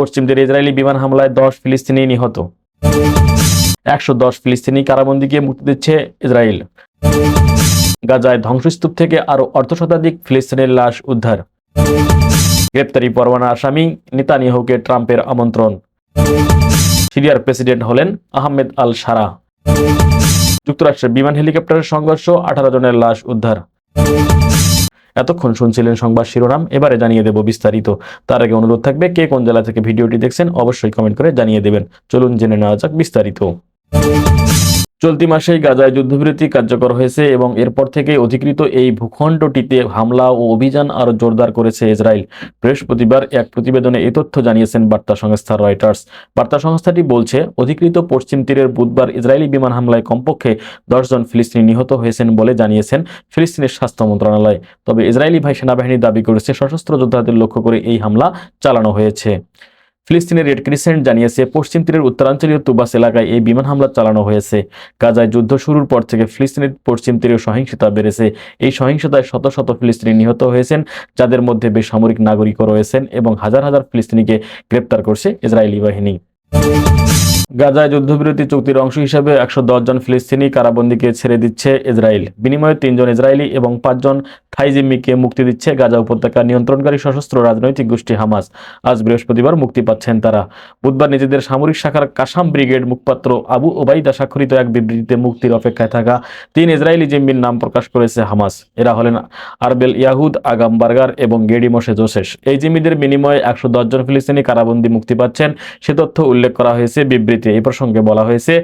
পশ্চিম তীরে ইসরায়েলি বিমান হামলায় দশ ফিলিস্তিনি নিহত। একশো দশ ফিলিস্তিনি কারাবন্দিকে মুক্তি দিচ্ছে ইসরায়েল। গাজায় ধ্বংসস্তূপ থেকে আরও অর্ধ শতাধিক ফিলিস্তিনের লাশ উদ্ধার। গ্রেপ্তারি পরোয়ানা আসামি নেতানিয়াহুকে ট্রাম্পের আমন্ত্রণ। সিরিয়ার প্রেসিডেন্ট হলেন আহমেদ আল সারা। যুক্তরাষ্ট্রের বিমান হেলিকপ্টারের সংঘর্ষ আঠারো জনের লাশ উদ্ধার। এতক্ষণ শুনছিলেন সংবাদ শিরোনাম, এবারে জানিয়ে দেব বিস্তারিত। তার আগে অনুরোধ থাকবে, কে কোন জেলা থেকে ভিডিওটি দেখছেন অবশ্যই কমেন্ট করে জানিয়ে দেবেন। চলুন জেনে নেওয়া যাক বিস্তারিত। চলতি মাসেই গাজায় যুদ্ধবিরতি কার্যকর হয়েছে এবং এরপর থেকে অধিকৃত এই ভূখণ্ডটিতে হামলা ও অভিযান আরও জোরদার করেছে ইসরায়েল। বৃহস্পতিবার এক প্রতিবেদনে এই তথ্য জানিয়েছেন বার্তা সংস্থা রয়টার্স। বার্তা সংস্থাটি বলছে, অধিকৃত পশ্চিম তীরের বুধবার ইসরায়েলি বিমান হামলায় কমপক্ষে দশজন ফিলিস্তিনি নিহত হয়েছেন বলে জানিয়েছেন ফিলিস্তিনের স্বাস্থ্য মন্ত্রণালয়। তবে ইসরায়েলি ভাই সেনাবাহিনী দাবি করেছে, সশস্ত্র যোদ্ধাদের লক্ষ্য করে এই হামলা চালানো হয়েছে। ফিলিস্তিনের রেড ক্রিসেন্ট জানিয়েছে, পশ্চিম তীরের উত্তরাঞ্চলীয় তুবাস এলাকায় এই বিমান হামলা চালানো হয়েছে। গাজায় যুদ্ধ শুরুর পর থেকে ফিলিস্তিনের পশ্চিম তীরে সহিংসতা বেড়েছে। এই সহিংসতায় শত শত ফিলিস্তিনি নিহত হয়েছেন, যাদের মধ্যে বেসামরিক নাগরিকও রয়েছেন এবং হাজার হাজার ফিলিস্তিনিকে গ্রেপ্তার করছে ইসরায়েলি বাহিনী। গাজায় যুদ্ধবিরতি চুক্তির অংশ হিসেবে একশো দশ জন ফিলিস্তিনি কারাবন্দীকে ছেড়ে দিচ্ছে ইসরায়েল। বিনিময়ে তিনজন ইসরায়েলি এবং পাঁচজন থাইজিম্মিকে মুক্তি দিচ্ছে গাজা উপত্যকা নিয়ন্ত্রণকারী সশস্ত্র রাজনৈতিক গোষ্ঠী হামাস। আজ বৃহস্পতিবার মুক্তি পাচ্ছেন তারা। বুধবার নিজেদের সামরিক শাখার কাসাম ব্রিগেড মুখপাত্র আবু ওবাইদা স্বাক্ষরিত এক বিবৃতিতে মুক্তির অপেক্ষায় থাকা তিন ইসরায়েলি জিম্মির নাম প্রকাশ করেছে হামাস। এরা হলেন আরবেল ইয়াহুদ, আগাম বার্গার এবং গেডি মোশে জোসেস এই জিম্মিদের বিনিময়ে একশো দশ জন ফিলিস্তিনি কারাবন্দী মুক্তি পাচ্ছেন। সে তথ্য উল্লেখ করা হয়েছে, বিবৃতি এই প্রসঙ্গে বলা হয়েছে,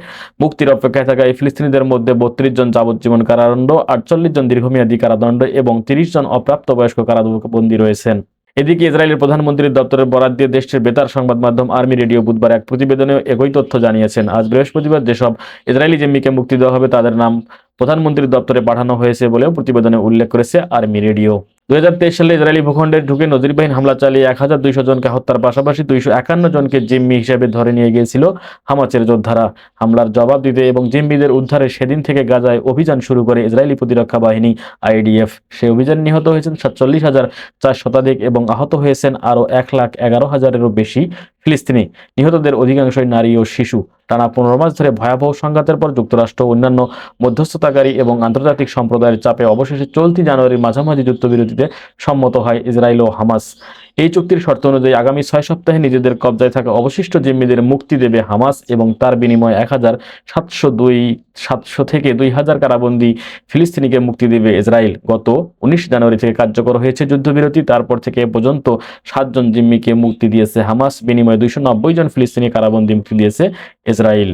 মুক্তির অপেক্ষায় থাকা এই ফিলিস্তিনিদের মধ্যে বত্রিশ জন যাবজ্জীবন কারাদণ্ড, আটচল্লিশ জন দীর্ঘমেয়াদী কারাদণ্ড এবং তিরিশ জন অপ্রাপ্তবয়স্ক কারাদণ্ডবন্দী রয়েছেন। এদিকে ইসরায়েলের প্রধানমন্ত্রীর দপ্তরের বরাদ দিয়ে দেশটির বেতার সংবাদ মাধ্যম আর্মি রেডিও বুধবার এক প্রতিবেদনে একই তথ্য জানিয়েছেন। আজ বৃহস্পতিবার যেসব ইসরায়েলি জিম্মিকে মুক্তি দেওয়া হবে, তাদের নাম প্রধানমন্ত্রীর দপ্তরে পাঠানো হয়েছে বলেও প্রতিবেদনে উল্লেখ করেছে আর্মি রেডিও। দুই সালে ইসরায়েলি ভূখণ্ডে ঢুকে নজিরবাহীন হামলা চালিয়ে এক হাজার দুইশো জনকে হত্যার পাশাপাশি দুইশো একান্ন জনকে জিম্মি হিসেবে ধরে নিয়ে গিয়েছিল হামাচের যোদ্ধারা। হামলার জবাব দিতে এবং জিম্মিদের উদ্ধারে সেদিন থেকে গাজায় অভিযান শুরু করে ইসরায়েলি প্রতিরক্ষা বাহিনী, আইডিএফ। সেই অভিযান নিহত হয়েছেন সাতচল্লিশ হাজার চার শতাধিক এবং আহত হয়েছেন আরও এক লাখ এগারো হাজারেরও বেশি ফিলিস্তিনি। নিহতদের অধিকাংশই নারী ও শিশু। টানা পনেরো মাস ধরে ভয়াবহ সংঘাতের পর যুক্তরাষ্ট্র অন্যান্য মধ্যস্থতাকারী এবং আন্তর্জাতিক সম্প্রদায়ের চাপে অবশেষে চলতি জানুয়ারির মাঝামাঝি যুদ্ধবিরতিতে সম্মত হয় ইসরায়েল ও হামাস। এই চুক্তির শর্ত অনুযায়ী আগামী ছয় সপ্তাহে নিজেদের কবজায় থাকা অবশিষ্ট জিম্মিদের মুক্তি দেবে হামাস এবং তার বিনিময়ে এক হাজার সাতশো দুই, সাতশো থেকে দুই হাজার কারাবন্দী ফিলিস্তিনিকে মুক্তি দেবে ইসরায়েল। গত উনিশ জানুয়ারি থেকে কার্যকর হয়েছে যুদ্ধবিরতি, তারপর থেকে এ পর্যন্ত সাতজন জিম্মিকে মুক্তি দিয়েছে হামাস। বিনিময়ে দুইশো নব্বই জন ফিলিস্তিনি কারাবন্দী মুক্তি দিয়েছে ইসরায়েল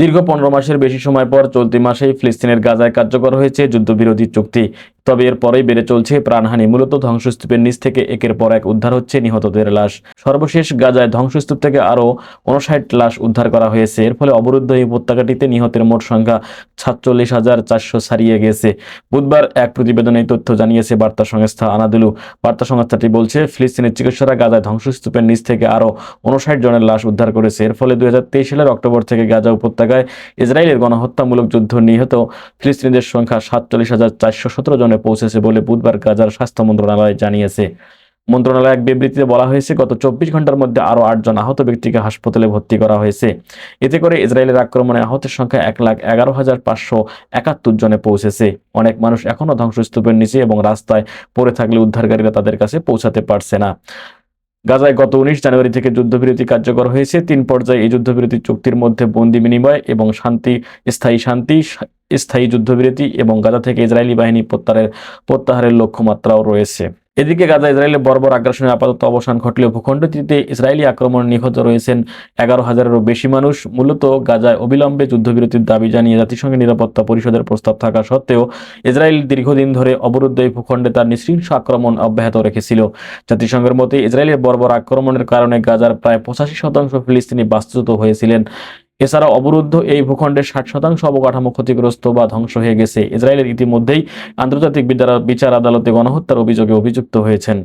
দীর্ঘ পনেরো মাসের বেশি সময় পর চলতি মাসেই ফিলিস্তিনের গাজায় কার্যকর হয়েছে যুদ্ধবিরোধী চুক্তি। তবে এর পরেই বেড়ে চলছে প্রাণহানি। মূলত ধ্বংসস্তূপের নিচ থেকে একের পর এক উদ্ধার হচ্ছে নিহতদের লাশ। সর্বশেষ গাজায় ধ্বংসস্তূপ থেকে আরও উনষাট লাশ উদ্ধার করা হয়েছে। এর ফলে অবরুদ্ধ এই উপত্যকাটিতে নিহতের মোট সংখ্যা সাতচল্লিশ হাজার চারশো ছাড়িয়ে গেছে। বুধবার এক প্রতিবেদনে তথ্য জানিয়েছে বার্তা সংস্থা আনাদুলু। বার্তা সংস্থাটি বলছে, ফিলিস্তিনের চিকিৎসকরা গাজায় ধ্বংসস্তূপের নিচ থেকে আরও উনষাট জনের লাশ উদ্ধার করেছে। এর ফলে দুই হাজার তেইশ সালের অক্টোবর থেকে গাজা উপত্যকায় ইসরায়েলের গণহত্যামূলক যুদ্ধ নিহত ফিলিস্তিনিদের সংখ্যা সাতচল্লিশ হাজার চারশো সতেরো জনে পৌঁছেছে বলে বুধবার গাজার স্বাস্থ্য মন্ত্রণালয় জানিয়েছে। মন্ত্রণালয় এক বিবৃতিতে বলা হয়েছে, গত চব্বিশ ঘণ্টার মধ্যে আরও আটজন আহত ব্যক্তিকে হাসপাতালে ভর্তি করা হয়েছে। এতে করে ইসরায়েলের আক্রমণে আহতের সংখ্যা এক লাখ এগারো হাজার পাঁচশো একাত্তর জনে পৌঁছেছে। অনেক মানুষ এখনও ধ্বংসস্তূপের নিচে এবং রাস্তায় পড়ে থাকলে উদ্ধারকারীরা তাদের কাছে পৌঁছাতে পারছে না। গাজায় গত উনিশ জানুয়ারি থেকে যুদ্ধবিরতি কার্যকর হয়েছে। তিন পর্যায়ে এই যুদ্ধবিরতি চুক্তির মধ্যে বন্দি বিনিময় এবং শান্তি, স্থায়ী শান্তি, স্থায়ী যুদ্ধবিরতি এবং গাজা থেকে ইসরায়েলি বাহিনী প্রত্যাহারের প্রত্যাহারের লক্ষ্যমাত্রাও রয়েছে। এদিকে গাজা ইসরায়েলের বর্বর আগ্রাসনের আপাতত অবসান ঘটলেও ভূখণ্ডটিতে ইসরায়েলি আক্রমণ নিহত রয়েছেন এগারো হাজারেরও বেশি মানুষ। মূলত গাজায় অবিলম্বে যুদ্ধবিরতির দাবি জানিয়ে জাতিসংঘের নিরাপত্তা পরিষদের প্রস্তাব থাকা সত্ত্বেও ইসরায়েল দীর্ঘদিন ধরে অবরুদ্ধ এই ভূখণ্ডে তার নৃশংস আক্রমণ অব্যাহত রেখেছিল। জাতিসংঘের মতে ইসরায়েলের বর্বর আক্রমণের কারণে গাজার প্রায় পঁচাশি শতাংশ ফিলিস্তিনি বাস্তুত হয়েছিলেন। এছাড়া অবরুদ্ধ এই ভূখণ্ডের ষাট শতাংশ অবকাঠামো ক্ষতিগ্রস্ত বা ধ্বংস হয়ে গেছে। ইসরায়েলের ইতিমধ্যেই আন্তর্জাতিক বিচার আদালতে গণহত্যার অভিযোগে অভিযুক্ত হয়েছেন।